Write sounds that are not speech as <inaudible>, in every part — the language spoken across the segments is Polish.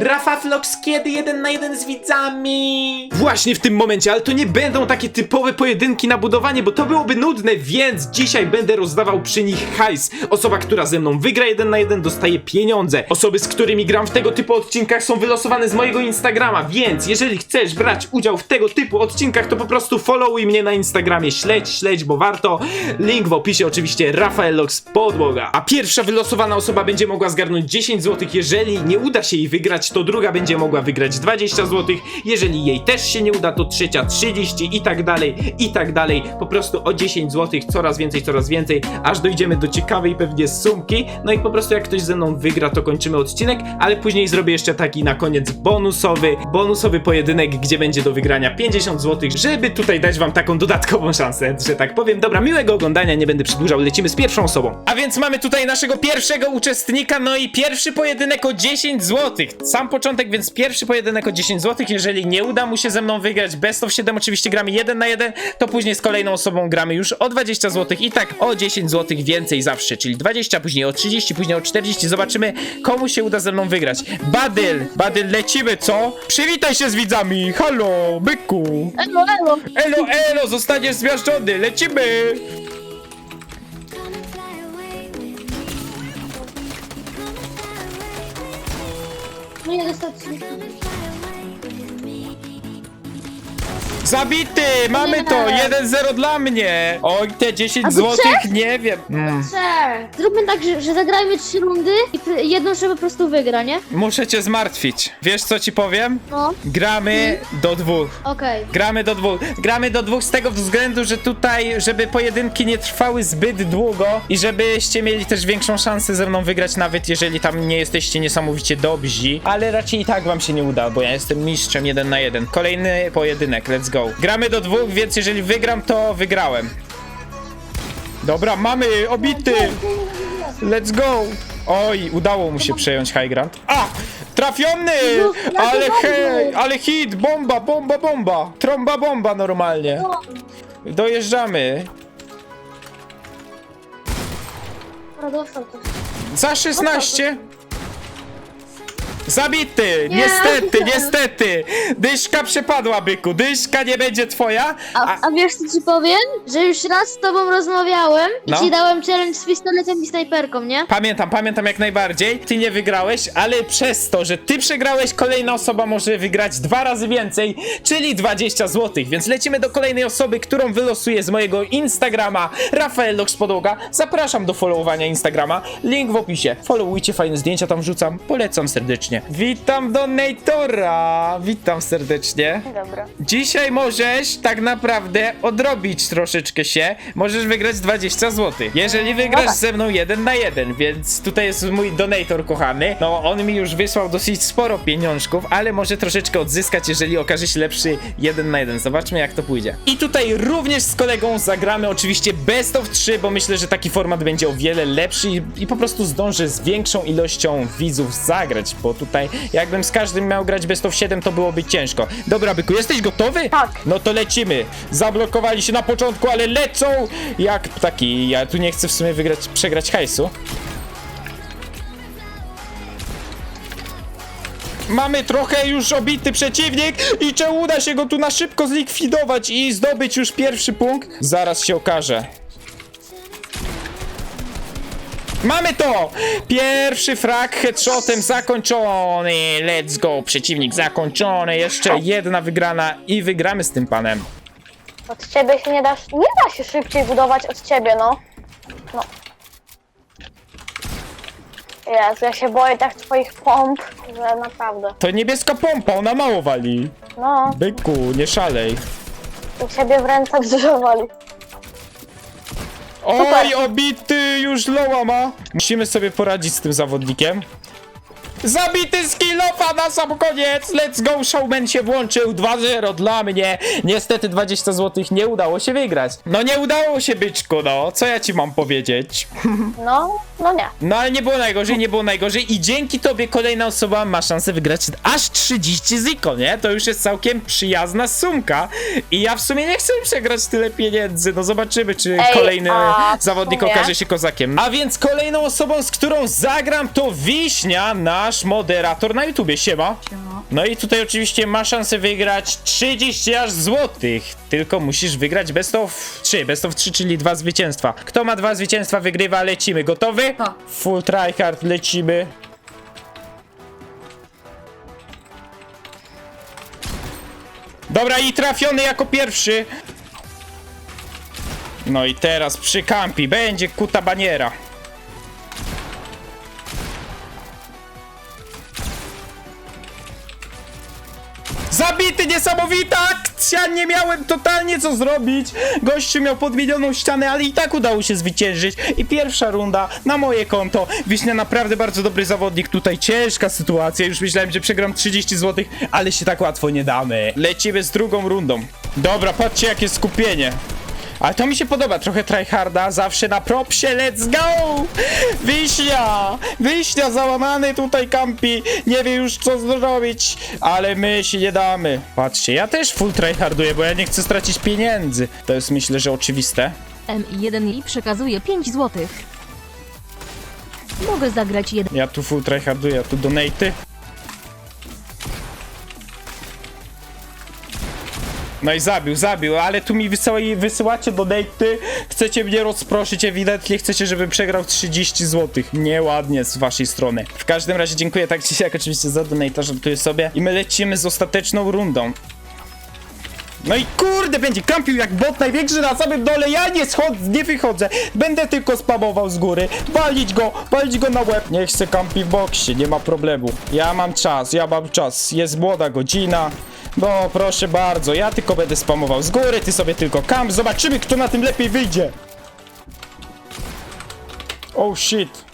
Rafa Vlogs kiedy jeden na jeden z widzami? Właśnie w tym momencie, ale to nie będą takie typowe pojedynki na budowanie, bo to byłoby nudne, więc dzisiaj będę rozdawał przy nich hajs. Osoba, która ze mną wygra jeden na jeden dostaje pieniądze. Osoby, z którymi gram w tego typu odcinkach są wylosowane z mojego Instagrama, więc jeżeli chcesz brać udział w tego typu odcinkach, to po prostu followuj mnie na Instagramie, śledź, śledź, bo warto. Link w opisie oczywiście Rafael Lox Podłoga. A pierwsza wylosowana osoba będzie mogła zgarnąć 10 zł, jeżeli nie uda się jej wygrać, to druga będzie mogła wygrać 20 zł, jeżeli jej też się nie uda, to trzecia 30 i tak dalej, i tak dalej. Po prostu o 10 zł, coraz więcej, coraz więcej, aż dojdziemy do ciekawej pewnie sumki. No i po prostu jak ktoś ze mną wygra, to kończymy odcinek, ale później zrobię jeszcze taki na koniec bonusowy, bonusowy pojedynek, gdzie będzie do wygrania 50 zł, żeby tutaj dać wam taką dodatkową szansę, że tak powiem. Dobra, miłego oglądania, nie będę przedłużał, lecimy z pierwszą osobą. A więc mamy tutaj naszego pierwszego uczestnika, no i pierwszy pojedynek o 10 zł. Sam początek, więc pierwszy pojedynek o 10 zł. Jeżeli nie uda mu się ze mną wygrać best of 7, oczywiście gramy 1 na 1, to później z kolejną osobą gramy już o 20 zł i tak o 10 zł więcej zawsze, czyli 20, później o 30, później o 40. Zobaczymy, komu się uda ze mną wygrać. Badyl, Badyl, lecimy, co? Przywitaj się z widzami, halo, byku. Elo, elo. Elo, elo, zostaniesz zmiażdżony, lecimy! No nie dostać. Zabity! Mamy to! 1-0 dla mnie! Oj, te 10 A to złotych, nie wiem. Mm. Zróbmy tak, że, że zagrajmy trzy rundy i jedną się po prostu wygra, nie? Muszę cię zmartwić. Wiesz co ci powiem? No, Gramy do dwóch. okej. Gramy do dwóch. Gramy do dwóch z tego względu, że tutaj, żeby pojedynki nie trwały zbyt długo i żebyście mieli też większą szansę ze mną wygrać, nawet jeżeli tam nie jesteście niesamowicie dobrzy. Ale raczej i tak wam się nie uda, bo ja jestem mistrzem jeden na jeden. Kolejny pojedynek, let's go. Gramy do dwóch, więc jeżeli wygram, to wygrałem. Dobra, mamy, obity! Let's go! Oj, udało mu się przejąć high ground. A! Trafiony! No, Ale hej! Ale hit! Bomba, bomba, bomba! Tromba, bomba normalnie. Dojeżdżamy. Dobra, dostał to. Za 16. Zabity! Nie. Niestety, niestety! Dyszka przepadła, byku. Dyszka nie będzie twoja. A, a wiesz co ci powiem? Że już raz z tobą rozmawiałem i No. ci dałem challenge z pistoletem i snajperką, nie? Pamiętam, pamiętam jak najbardziej. Ty nie wygrałeś, ale przez to, że ty przegrałeś, kolejna osoba może wygrać dwa razy więcej, czyli 20 zł. Więc lecimy do kolejnej osoby, którą wylosuję z mojego Instagrama, Rafael Podłoga. Zapraszam do followowania Instagrama. Link w opisie. Followujcie, fajne zdjęcia tam wrzucam. Polecam serdecznie. Witam Donatora! Witam serdecznie. Dobra. Dzisiaj możesz tak naprawdę odrobić troszeczkę się. Możesz wygrać 20 zł. Jeżeli wygrasz tak. ze mną jeden na jeden, więc tutaj jest mój donator kochany. No, on mi już wysłał dosyć sporo pieniążków, ale może troszeczkę odzyskać, jeżeli okaże się lepszy jeden na jeden. Zobaczmy, jak to pójdzie. I tutaj również z kolegą zagramy oczywiście best of 3, bo myślę, że taki format będzie o wiele lepszy i, i po prostu zdążę z większą ilością widzów zagrać, bo tutaj jakbym z każdym miał grać best of 7, to byłoby ciężko. Dobra, byku, jesteś gotowy? Tak. No to lecimy. Zablokowali się na początku, ale lecą jak ptaki. Ja tu nie chcę w sumie wygrać, przegrać hajsu. Mamy trochę już obity przeciwnik i czy uda się go tu na szybko zlikwidować i zdobyć już pierwszy punkt? Zaraz się okaże. Mamy to! Pierwszy frag headshotem zakończony. Let's go. Przeciwnik zakończony. Jeszcze jedna wygrana i wygramy z tym panem. Od ciebie się nie dasz. Nie da się szybciej budować od ciebie, no. No. Jezu, ja się boję tak twoich pomp, że naprawdę. To niebieska pompa, ona mało wali. No, Byku, nie szalej. u ciebie w ręce <laughs> dużo woli. Oj, obity już loła ma. Musimy sobie poradzić z tym zawodnikiem. Zabity z kilofa na sam koniec! Let's go, showman się włączył, 2-0 dla mnie. Niestety 20 zł nie udało się wygrać. No nie udało się, byczku, no. Co ja ci mam powiedzieć? No, no nie. No ale nie było najgorzej, nie było najgorzej i dzięki tobie kolejna osoba ma szansę wygrać aż 30 ziko, nie? To już jest całkiem przyjazna sumka i ja w sumie nie chcę przegrać tyle pieniędzy, no zobaczymy, czy Ej, kolejny a w zawodnik sumie? okaże się kozakiem. A więc kolejną osobą, z którą zagram to Wiśnia, nasz moderator na YouTubie, siema. No i tutaj oczywiście ma szansę wygrać 30 aż złotych, tylko musisz wygrać best of 3, best of 3, czyli dwa zwycięstwa. Kto ma dwa zwycięstwa wygrywa, lecimy, gotowy? To. Full tryhard, lecimy. Dobra, i trafiony jako pierwszy. No i teraz przy kampi będzie kuta baniera. Akcja! Nie miałem totalnie co zrobić. Gościu miał podmienioną ścianę, ale i tak udało się zwyciężyć. I pierwsza runda na moje konto. Wiśnia naprawdę bardzo dobry zawodnik. Tutaj ciężka sytuacja. Już myślałem, że przegram 30 zł, ale się tak łatwo nie damy. Lecimy z drugą rundą. Dobra, patrzcie jakie skupienie. Ale to mi się podoba, trochę tryharda, zawsze na propsie, let's go! Wiśnia! Wiśnia załamany tutaj kampi, nie wie już co zrobić, ale my się nie damy. Patrzcie, ja też full tryharduję, bo ja nie chcę stracić pieniędzy. To jest myślę, że oczywiste. M1 i przekazuje 5 zł. Mogę zagrać jeden. Ja tu full tryharduję, ja tu donaty. No i zabił, zabił, ale tu mi wysyła, wysyłacie donaty, chcecie mnie rozproszyć, ewidentnie chcecie, żebym przegrał 30 zł. Nieładnie z waszej strony. W każdym razie dziękuję tak czy siak oczywiście za donata, żartuję sobie. I my lecimy z ostateczną rundą. No i kurde, będzie kampił jak bot największy na samym dole, ja nie schodzę, nie wychodzę, będę tylko spamował z góry, walić go, walić go na łeb. Niech se kampi w boksie, nie ma problemu. Ja mam czas, ja mam czas, jest młoda godzina, no proszę bardzo, ja tylko będę spamował z góry, ty sobie tylko kamp, zobaczymy kto na tym lepiej wyjdzie. Oh shit.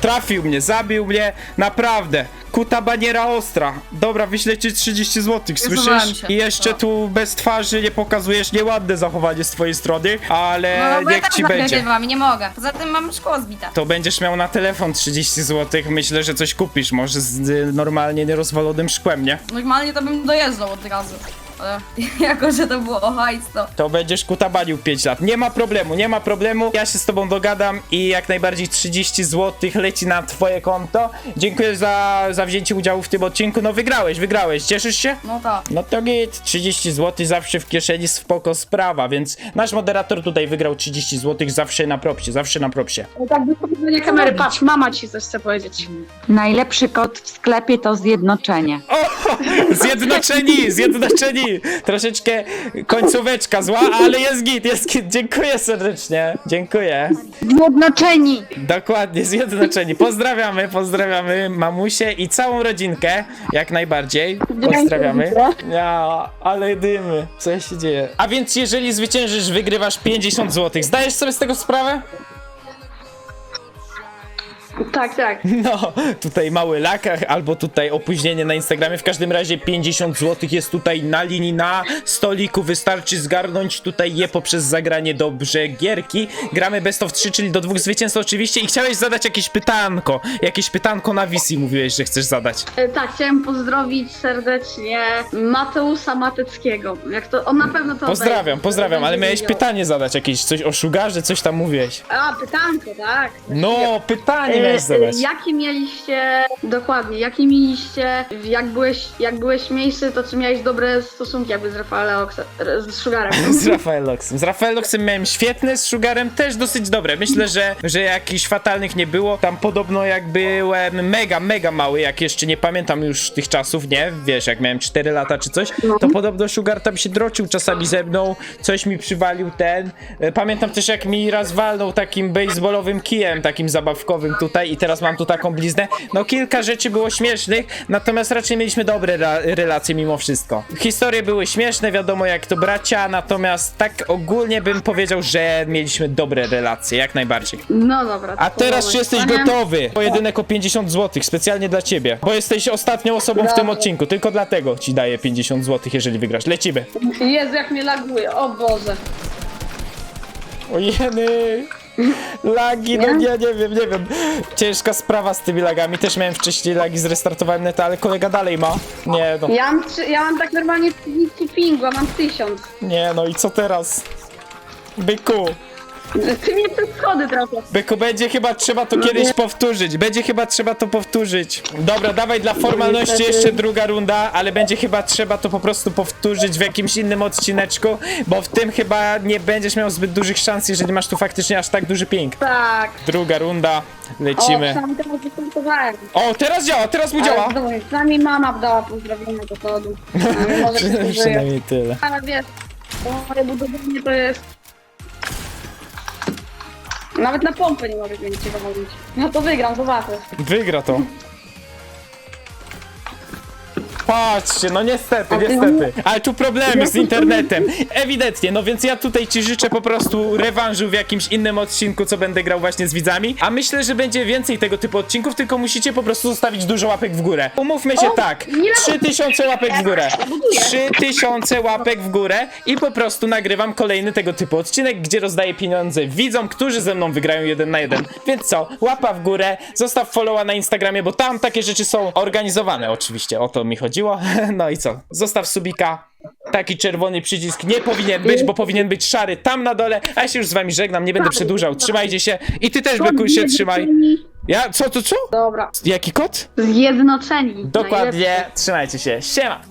Trafił mnie, zabił mnie, naprawdę. Kuta baniera ostra. Dobra, wyślę ci 30 zł, słyszysz? się. I jeszcze No. tu bez twarzy nie pokazujesz nieładne zachowanie z twojej strony, ale No, bo ja niech tak ci nagrywam będzie. wami, nie mogę. Poza tym mam szkło zbite. To będziesz miał na telefon 30 zł, myślę, że coś kupisz, może z y, normalnie nierozwalonym szkłem, nie? Normalnie to bym dojeżdżał od razu. Ale <laughs> jako, że to było hajs, to... To będziesz kutabanił 5 lat. Nie ma problemu, nie ma problemu. Ja się z tobą dogadam i jak najbardziej 30 zł leci na twoje konto. Dziękuję za, za wzięcie udziału w tym odcinku. No wygrałeś, wygrałeś. Cieszysz się? No tak. No to git, 30 zł zawsze w kieszeni, spoko sprawa, więc nasz moderator tutaj wygrał 30 zł zawsze na propsie, zawsze na propsie. Tak, wypowiedzenie kamery, patrz, mama ci coś chce powiedzieć. Najlepszy kod w sklepie to zjednoczenie. O! <laughs> Zjednoczeni, zjednoczeni! Troszeczkę końcóweczka zła, ale jest git, jest git. Dziękuję serdecznie, dziękuję. Zjednoczeni! Dokładnie, zjednoczeni. Pozdrawiamy, pozdrawiamy mamusię i całą rodzinkę, jak najbardziej. Pozdrawiamy. Ja, ale dymy, co się dzieje? A więc jeżeli zwyciężysz, wygrywasz 50 zł. Zdajesz sobie z tego sprawę? Tak, tak. <laughs> No, tutaj mały lakach, albo tutaj opóźnienie na Instagramie. W każdym razie 50 zł jest tutaj na linii, na stoliku. Wystarczy zgarnąć tutaj je poprzez zagranie dobrze gierki. Gramy best of 3, czyli do dwóch zwycięstw oczywiście. I chciałeś zadać jakieś pytanko. Jakieś pytanko na wizji mówiłeś, że chcesz zadać. E, Tak, chciałem pozdrowić serdecznie Mateusza Mateckiego. Jak to, on na pewno to Pozdrawiam, obejrzy. pozdrawiam, ale Będzie miałeś wiedział. pytanie zadać jakieś, coś o sugarze, coś tam mówiłeś. A, pytanko, tak. No, pytanie E, Jakie mieliście, dokładnie, jakie mieliście, jak byłeś, jak byłeś mniejszy, to czy miałeś dobre stosunki jakby z Rafaelem, z Sugarem? <laughs> Z Rafaeloxem. Z Rafaeloxem miałem świetne, z Sugarem też dosyć dobre. Myślę, że, że jakichś fatalnych nie było. Tam podobno jak byłem mega, mega mały, jak jeszcze nie pamiętam już tych czasów, nie? Wiesz, jak miałem 4 lata czy coś, to podobno Sugar tam się droczył czasami ze mną, coś mi przywalił ten. E, Pamiętam też jak mi raz walnął takim baseballowym kijem, takim zabawkowym tutaj i teraz mam tu taką bliznę. No kilka rzeczy było śmiesznych, natomiast raczej mieliśmy dobre relacje mimo wszystko. Historie były śmieszne, wiadomo jak to bracia, natomiast tak ogólnie bym powiedział, że mieliśmy dobre relacje, jak najbardziej. No dobra. A teraz czy jesteś gotowy? Pojedynek o 50 zł, specjalnie dla ciebie. Bo jesteś ostatnią osobą w tym odcinku, tylko dlatego ci daję 50 zł, jeżeli wygrasz. Lecimy. Jezu, jak mnie laguje, o Boże. O jeny. Lagi, no nie, nie wiem, nie wiem. Ciężka sprawa z tymi lagami. Też miałem wcześniej lagi, zrestartowałem neta, ale kolega dalej ma. Nie no, Ja mam, trzy- ja mam tak normalnie 30 pingu, a mam 1000. nie no i co teraz? Byku, Ty mnie przez schody trafia. Byku, będzie chyba trzeba to kiedyś powtórzyć. Będzie chyba trzeba to powtórzyć. Dobra, dawaj dla formalności jeszcze druga runda, ale będzie chyba trzeba to po prostu powtórzyć w jakimś innym odcineczku, bo w tym chyba nie będziesz miał zbyt dużych szans, jeżeli masz tu faktycznie aż tak duży ping. Tak. Druga runda, O, lecimy. przynajmniej teraz występowałem. O, teraz działa, teraz mu działa. Ale znowu, przynajmniej mama dała pozdrowienia do kodu. <laughs> Przynajmniej może żyje. Przynajmniej tyle. Ale wiesz, to moje budowanie to jest... Nawet na pompę nie mogę więcej robić. No to wygram, zobaczę. Wygra to. Patrzcie, no niestety, niestety. Ale tu problemy z internetem. Ewidentnie, no więc ja tutaj ci życzę po prostu rewanżu w jakimś innym odcinku, co będę grał właśnie z widzami. A myślę, że będzie więcej tego typu odcinków, tylko musicie po prostu zostawić dużo łapek w górę. Umówmy się tak, 3000 łapek w górę. 3000 łapek w górę i po prostu nagrywam kolejny tego typu odcinek, gdzie rozdaję pieniądze widzom, którzy ze mną wygrają jeden na jeden. Więc co, łapa w górę, zostaw followa na Instagramie, bo tam takie rzeczy są organizowane oczywiście, o to mi chodziło. <laughs> No i co, zostaw subika. Taki czerwony przycisk nie powinien być, bo powinien być szary tam na dole. A ja się już z wami żegnam, nie będę przedłużał. Trzymajcie się i ty też, Byku, się trzymaj. Ja, co, co, co? Dobra. Jaki kot? Zjednoczeni. Dokładnie, trzymajcie się. Siema!